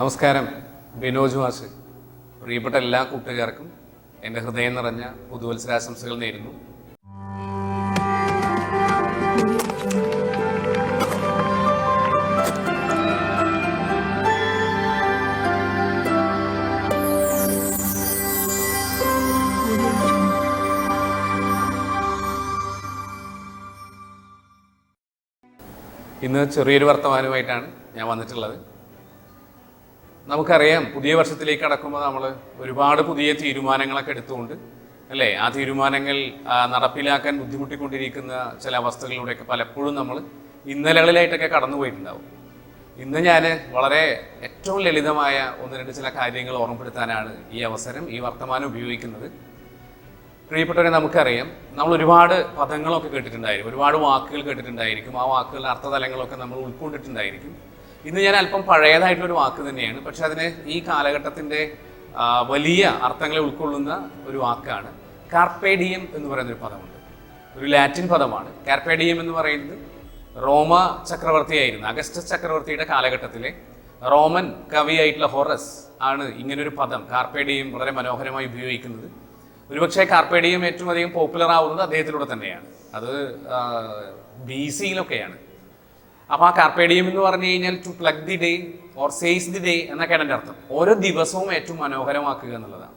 നമസ്കാരം. ബിനോജ് വാസ് പ്രിയപ്പെട്ട എല്ലാ കൂട്ടുകാർക്കും എന്റെ ഹൃദയം നിറഞ്ഞ പുതുവത്സരാശംസകൾ നേരുന്നു. ഇന്ന് ചെറിയൊരു വർത്തമാനമായിട്ടാണ് ഞാൻ വന്നിട്ടുള്ളത്. നമുക്കറിയാം പുതിയ വർഷത്തിലേക്ക് കടക്കുമ്പോൾ നമ്മൾ ഒരുപാട് പുതിയ തീരുമാനങ്ങളൊക്കെ എടുത്തുകൊണ്ട് അല്ലേ? ആ തീരുമാനങ്ങൾ നടപ്പിലാക്കാൻ ബുദ്ധിമുട്ടിക്കൊണ്ടിരിക്കുന്ന ചില അവസ്ഥകളിലൂടെയൊക്കെ പലപ്പോഴും നമ്മൾ ഇന്നലകളിലായിട്ടൊക്കെ കടന്നു പോയിട്ടുണ്ടാവും. ഇന്ന് ഞാൻ വളരെ ഏറ്റവും ലളിതമായ ഒന്ന് രണ്ട് ചില കാര്യങ്ങൾ ഓർമ്മപ്പെടുത്താനാണ് ഈ അവസരം ഈ വർത്തമാനം ഉപയോഗിക്കുന്നത്. പ്രിയപ്പെട്ടവരെ നമുക്കറിയാം നമ്മൾ ഒരുപാട് പദങ്ങളൊക്കെ കേട്ടിട്ടുണ്ടായിരിക്കും ഒരുപാട് വാക്കുകൾ കേട്ടിട്ടുണ്ടായിരിക്കും. ആ വാക്കുകളുടെ അർത്ഥതലങ്ങളൊക്കെ നമ്മൾ ഉൾക്കൊണ്ടിട്ടുണ്ടായിരിക്കും. ഇന്ന് ഞാൻ അല്പം പഴയതായിട്ടുള്ളൊരു വാക്ക് തന്നെയാണ്. പക്ഷെ അതിന് ഈ കാലഘട്ടത്തിന്റെ വലിയ അർത്ഥങ്ങളെ ഉൾക്കൊള്ളുന്ന ഒരു വാക്കാണ് കാർപ്പേഡിയം എന്ന് പറയുന്ന ഒരു പദമുണ്ട്. ഒരു ലാറ്റിൻ പദമാണ്. കാർപ്പേഡിയം എന്ന് പറയുന്നത് റോമ ചക്രവർത്തിയായിരുന്നു. അഗസ്റ്റസ് ചക്രവർത്തിയുടെ കാലഘട്ടത്തിലെ റോമൻ കവിയായിട്ടുള്ള ഹൊറസ് ആണ് ഇങ്ങനൊരു പദം കാർപ്പേഡിയം വളരെ മനോഹരമായി ഉപയോഗിക്കുന്നത്. ഒരുപക്ഷെ കാർപ്പേഡിയം ഏറ്റവും അധികം പോപ്പുലർ ആവുന്നത് അദ്ദേഹത്തിലൂടെ തന്നെയാണ്. അത് ബി സിയിലൊക്കെയാണ് അപ്പോൾ ആ കാർപ്പേഡിയം എന്ന് പറഞ്ഞു കഴിഞ്ഞാൽ to pluck the day or seize the day എന്നൊക്കെയാണ് എന്റെ അർത്ഥം. ഓരോ ദിവസവും ഏറ്റവും മനോഹരമാക്കുക എന്നുള്ളതാണ്.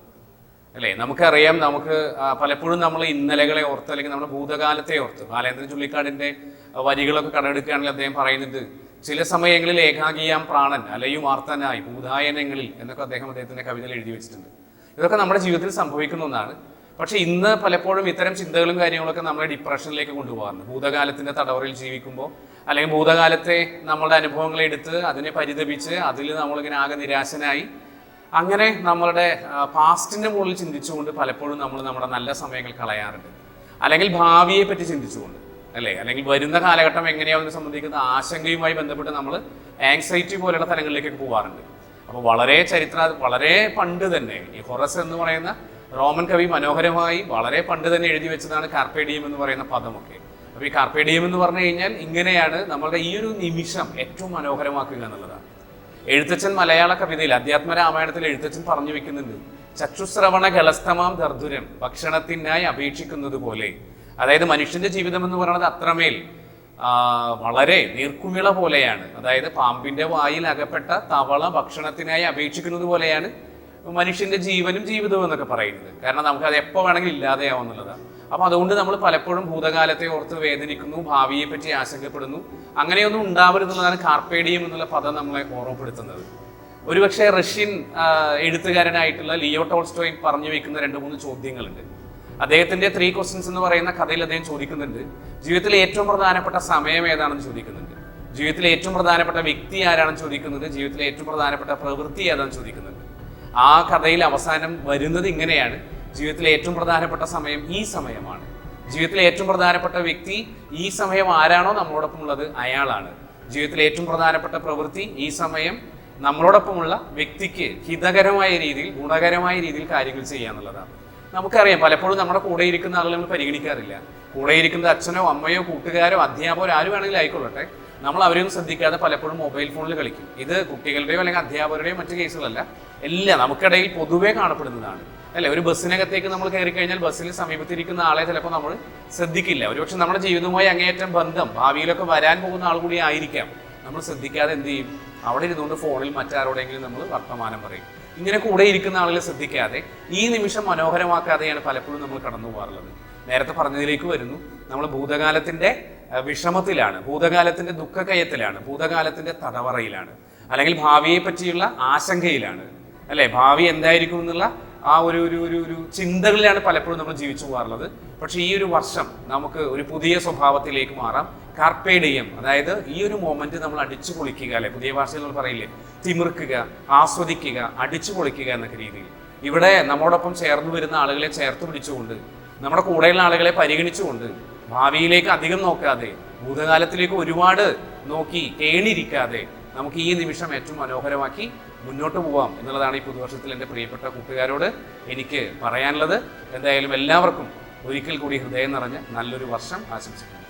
അല്ലേ? നമുക്കറിയാം നമുക്ക് പലപ്പോഴും നമ്മൾ ഇന്നലകളെ ഓർത്ത് അല്ലെങ്കിൽ നമ്മുടെ ഭൂതകാലത്തെ ഓർത്ത് ബാലേന്ദ്രൻ ചുള്ളിക്കാടിന്റെ വരികളൊക്കെ കടമെടുക്കുകയാണെങ്കിൽ അദ്ദേഹം പറയുന്നുണ്ട് ചില സമയങ്ങളിൽ ഏകാഗിയാം പ്രാണൻ അലയും ആർത്തനായി ഭൂതായനങ്ങളിൽ എന്നൊക്കെ അദ്ദേഹം അദ്ദേഹത്തിന്റെ കവിതയിൽ എഴുതി വെച്ചിട്ടുണ്ട്. ഇതൊക്കെ നമ്മുടെ ജീവിതത്തിൽ സംഭവിക്കുന്ന ഒന്നാണ്. പക്ഷെ ഇന്ന് പലപ്പോഴും ഇത്തരം ചിന്തകളും കാര്യങ്ങളൊക്കെ നമ്മളെ ഡിപ്രഷനിലേക്ക് കൊണ്ടുപോകാറുണ്ട്. ഭൂതകാലത്തിന്റെ തടവറയിൽ ജീവിക്കുമ്പോൾ അല്ലെങ്കിൽ ഭൂതകാലത്തെ നമ്മളുടെ അനുഭവങ്ങളെ എടുത്ത് അതിനെ പരിതപിച്ച് അതിൽ നമ്മളിങ്ങനെ ആകെ നിരാശനായി. അങ്ങനെ നമ്മളുടെ പാസ്റ്റിന്റെ മുകളിൽ ചിന്തിച്ചുകൊണ്ട് പലപ്പോഴും നമ്മൾ നമ്മുടെ നല്ല സമയങ്ങൾ കളയാറുണ്ട്. അല്ലെങ്കിൽ ഭാവിയെ പറ്റി ചിന്തിച്ചുകൊണ്ട് അല്ലേ? അല്ലെങ്കിൽ വരുന്ന കാലഘട്ടം എങ്ങനെയാവുന്ന സംബന്ധിക്കുന്ന ആശങ്കയുമായി ബന്ധപ്പെട്ട് നമ്മൾ ആങ്സൈറ്റി പോലുള്ള തലങ്ങളിലേക്കൊക്കെ പോകാറുണ്ട് അപ്പോൾ വളരെ ചരിത്ര വളരെ പണ്ട് തന്നെ ഈ ഹൊറസ് എന്ന് പറയുന്ന റോമൻ കവി മനോഹരമായി വളരെ പണ്ട് തന്നെ എഴുതി വെച്ചതാണ് കാർപ്പേഡിയം എന്ന് പറയുന്ന പദമൊക്കെ. അപ്പോൾ ഈ കാർപ്പേഡിയം എന്ന് പറഞ്ഞു കഴിഞ്ഞാൽ ഇങ്ങനെയാണ് നമ്മളുടെ ഈ ഒരു നിമിഷം ഏറ്റവും മനോഹരമാക്കുക എന്നുള്ളതാണ്. എഴുത്തച്ഛൻ മലയാള കവിതയിൽ അധ്യാത്മ രാമായണത്തിൽ എഴുത്തച്ഛൻ പറഞ്ഞു വെക്കുന്നുണ്ട് ചക്ഷുശ്രവണ ഗലസ്തമാം ദർദുരം ഭക്ഷണത്തിനായി അപേക്ഷിക്കുന്നത് പോലെ. അതായത് മനുഷ്യന്റെ ജീവിതം എന്ന് പറയുന്നത് അത്രമേൽ വളരെ നീർക്കുമിള പോലെയാണ്. അതായത് പാമ്പിന്റെ വായിൽ അകപ്പെട്ട തവള ഭക്ഷണത്തിനായി അപേക്ഷിക്കുന്നത് പോലെയാണ് മനുഷ്യന്റെ ജീവനും ജീവിതവും എന്നൊക്കെ പറയുന്നത്. കാരണം നമുക്ക് അത് എപ്പോൾ വേണമെങ്കിലും ഇല്ലാതെയാവും എന്നുള്ളതാണ് അപ്പൊ അതുകൊണ്ട് നമ്മൾ പലപ്പോഴും ഭൂതകാലത്തെ ഓർത്ത് വേദനിക്കുന്നു ഭാവിയെ പറ്റി ആശങ്കപ്പെടുന്നു. അങ്ങനെയൊന്നും ഉണ്ടാവരുതെന്നതാണ് കാർപ്പേഡിയം എന്നുള്ള പദം നമ്മളെ ഓർമ്മപ്പെടുത്തുന്നത്. ഒരുപക്ഷെ റഷ്യൻ എഴുത്തുകാരനായിട്ടുള്ള ലിയോ ടോൾസ്റ്റോയ് പറഞ്ഞു വെക്കുന്ന രണ്ട് മൂന്ന് ചോദ്യങ്ങളുണ്ട്. അദ്ദേഹത്തിന്റെ ത്രീ ക്വസ്റ്റ്യൻസ് എന്ന് പറയുന്ന കഥയിൽ അദ്ദേഹം ചോദിക്കുന്നുണ്ട് ജീവിതത്തിലെ ഏറ്റവും പ്രധാനപ്പെട്ട സമയം ഏതാണെന്ന് ചോദിക്കുന്നുണ്ട്? ജീവിതത്തിലെ ഏറ്റവും പ്രധാനപ്പെട്ട വ്യക്തി ആരാണെന്ന് ചോദിക്കുന്നുണ്ട്? ജീവിതത്തിലെ ഏറ്റവും പ്രധാനപ്പെട്ട പ്രവൃത്തി ഏതാണെന്ന് ചോദിക്കുന്നുണ്ട്? ആ കഥയിൽ അവസാനം വരുന്നത് ഇങ്ങനെയാണ്. ജീവിതത്തിലെ ഏറ്റവും പ്രധാനപ്പെട്ട സമയം ഈ സമയമാണ്. ജീവിതത്തിലെ ഏറ്റവും പ്രധാനപ്പെട്ട വ്യക്തി ഈ സമയം ആരാണോ നമ്മളോടൊപ്പം ഉള്ളത് അയാളാണ്. ജീവിതത്തിലെ ഏറ്റവും പ്രധാനപ്പെട്ട പ്രവൃത്തി ഈ സമയം നമ്മളോടൊപ്പമുള്ള വ്യക്തിക്ക് ഹിതകരമായ രീതിയിൽ ഗുണകരമായ രീതിയിൽ കാര്യങ്ങൾ ചെയ്യുക എന്നുള്ളതാണ്. നമുക്കറിയാം പലപ്പോഴും നമ്മുടെ കൂടെ ഇരിക്കുന്ന ആളുകൾ നമ്മൾ പരിഗണിക്കാറില്ല. കൂടെ ഇരിക്കുന്നത് അച്ഛനോ അമ്മയോ കൂട്ടുകാരോ അധ്യാപകരോ ആരും വേണമെങ്കിലും ആയിക്കൊള്ളട്ടെ. നമ്മൾ അവരെയൊന്നും ശ്രദ്ധിക്കാതെ പലപ്പോഴും മൊബൈൽ ഫോണിൽ കളിക്കും. ഇത് കുട്ടികളുടെയോ അല്ലെങ്കിൽ അധ്യാപകരുടെയോ മറ്റു കേസുകളല്ല. എല്ലാം നമുക്കിടയിൽ പൊതുവേ കാണപ്പെടുന്നതാണ്. അല്ലെ ഒരു ബസ്സിനകത്തേക്ക് നമ്മൾ കയറി കഴിഞ്ഞാൽ ബസ്സിൽ സമീപത്തിരിക്കുന്ന ആളെ ചിലപ്പോൾ നമ്മൾ ശ്രദ്ധിക്കില്ല. ഒരുപക്ഷെ നമ്മുടെ ജീവിതവുമായി അങ്ങേയറ്റം ബന്ധം ഭാവിയിലൊക്കെ വരാൻ പോകുന്ന ആൾ കൂടി ആയിരിക്കാം. നമ്മൾ ശ്രദ്ധിക്കാതെ എന്ത് ചെയ്യും? അവിടെ ഇരുന്നുകൊണ്ട് ഫോണിൽ മറ്റാരോടെങ്കിലും നമ്മൾ വർത്തമാനം പറയും. ഇങ്ങനെ കൂടെ ഇരിക്കുന്ന ആളുകളെ ശ്രദ്ധിക്കാതെ ഈ നിമിഷം മനോഹരമാക്കാതെയാണ് പലപ്പോഴും നമ്മൾ കടന്നു പോകാറുള്ളത്. നേരത്തെ പറഞ്ഞതിലേക്ക് വരുന്നു നമ്മൾ ഭൂതകാലത്തിന്റെ വിഷമത്തിലാണ് ഭൂതകാലത്തിന്റെ ദുഃഖകയത്തിലാണ് ഭൂതകാലത്തിന്റെ തടവറയിലാണ് അല്ലെങ്കിൽ ഭാവിയെ പറ്റിയുള്ള ആശങ്കയിലാണ്. അല്ലെ ഭാവി എന്തായിരിക്കും എന്നുള്ള ആ ഒരു ഒരു ഒരു ഒരു ചിന്തകളിലാണ് പലപ്പോഴും നമ്മൾ ജീവിച്ചു പോകാറുള്ളത്. പക്ഷെ ഈ ഒരു വർഷം നമുക്ക് ഒരു പുതിയ സ്വഭാവത്തിലേക്ക് മാറാം. കാർപ്പേഡിയം അതായത് ഈ ഒരു മൊമെന്റ് നമ്മൾ അടിച്ചു പൊളിക്കുക അല്ലെ പുതിയ ഭാഷയിൽ നമ്മൾ പറയില്ലേ? തിമിർക്കുക ആസ്വദിക്കുക അടിച്ചു പൊളിക്കുക എന്നൊക്കെ രീതിയിൽ. ഇവിടെ നമ്മോടൊപ്പം ചേർന്ന് വരുന്ന ആളുകളെ ചേർത്ത് പിടിച്ചുകൊണ്ട് നമ്മുടെ കൂടെയുള്ള ആളുകളെ പരിഗണിച്ചുകൊണ്ട് ഭാവിയിലേക്ക് അധികം നോക്കാതെ ഭൂതകാലത്തിലേക്ക് ഒരുപാട് നോക്കി കേണിരിക്കാതെ നമുക്ക് ഈ നിമിഷം ഏറ്റവും മനോഹരമാക്കി മുന്നോട്ട് പോവാം എന്നുള്ളതാണ് ഈ പുതുവർഷത്തിൽ എന്റെ പ്രിയപ്പെട്ട കൂട്ടുകാരോട് എനിക്ക് പറയാനുള്ളത്. എന്തായാലും എല്ലാവർക്കും ഒരിക്കൽ കൂടി ഹൃദയം നിറഞ്ഞ് നല്ലൊരു വർഷം ആശംസിക്കുന്നു.